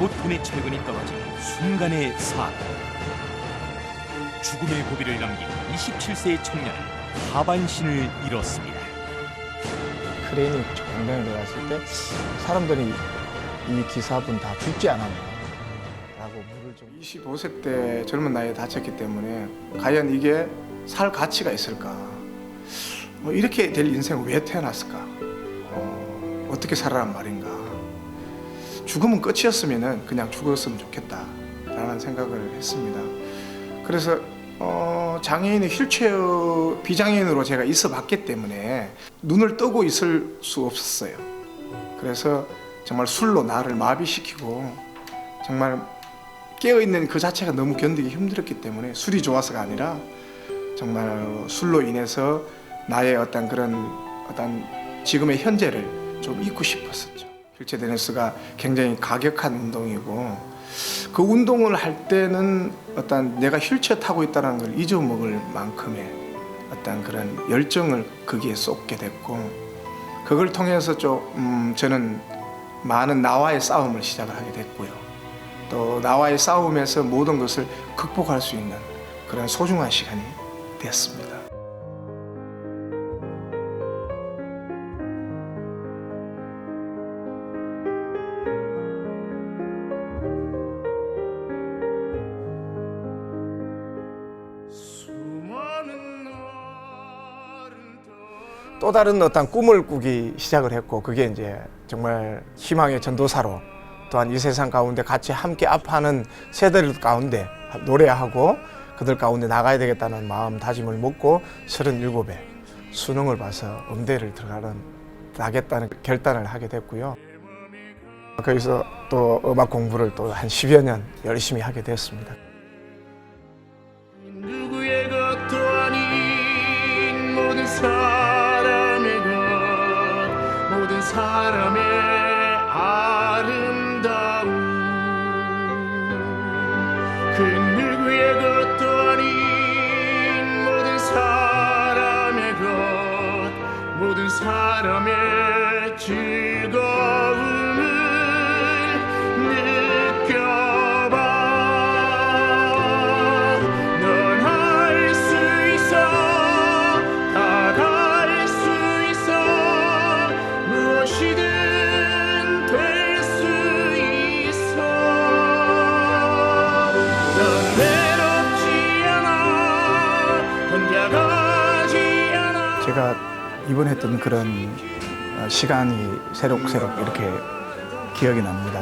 보통의 철근이 떨어진 순간의 사고. 죽음의 고비를 남긴 27세의 청년은 하반신을 잃었습니다. 크레인이 공장에 들어갔을 때 사람들이 이 기사분 다 죽지 않았나? 라고 물을 좀 25세 때 젊은 나이에 다쳤기 때문에 과연 이게 살 가치가 있을까? 뭐 이렇게 될 인생을 왜 태어났을까? 어, 어떻게 살아란 말인가 죽음은 끝이었으면 그냥 죽었으면 좋겠다라는 생각을 했습니다 그래서 어, 장애인의 휠체어 비장애인으로 제가 있어 봤기 때문에 눈을 뜨고 있을 수 없었어요. 그래서 정말 술로 나를 마비시키고 정말 깨어 있는 그 자체가 너무 견디기 힘들었기 때문에 술이 좋아서가 아니라 정말 술로 인해서 나의 어떤 그런 어떤 지금의 현재를 좀 잊고 싶었었죠. 휠체어 테니스가 굉장히 가격한 운동이고 그 운동을 할 때는 어떤 내가 휠체어 타고 있다는 걸 잊어먹을 만큼의 어떤 그런 열정을 거기에 쏟게 됐고 그걸 통해서 좀 음, 저는 많은 나와의 싸움을 시작을 하게 됐고요. 또 나와의 싸움에서 모든 것을 극복할 수 있는 그런 소중한 시간이 됐습니다. 또 다른 어떤 꿈을 꾸기 시작을 했고 그게 이제 정말 희망의 전도사로 또한 이 세상 가운데 같이 함께 앞하는 세대들 가운데 노래하고 그들 가운데 나가야 되겠다는 마음 다짐을 먹고 37에 수능을 봐서 음대를 들어가는 나겠다는 결단을 하게 됐고요. 거기서 또 음악 공부를 또 한 10여 년 열심히 하게 됐습니다. 사람의 아름다움. 그 누구의 것도 아닌 모든 사람의 것 모든 사람의 즐거움 제가 입원했던 그런 어, 시간이 새록새록 이렇게 기억이 납니다.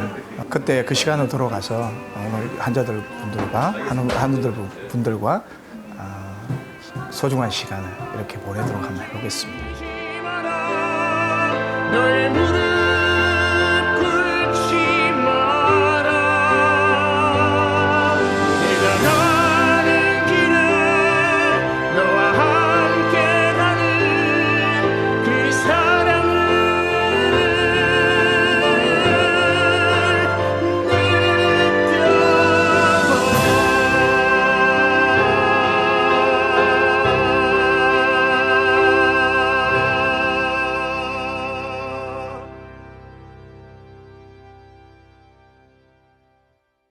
그때 그 시간으로 돌아가서 오늘 환자들 분들과 한우- 한우들 분들과 아, 소중한 시간을 이렇게 보내도록 한번 해보겠습니다.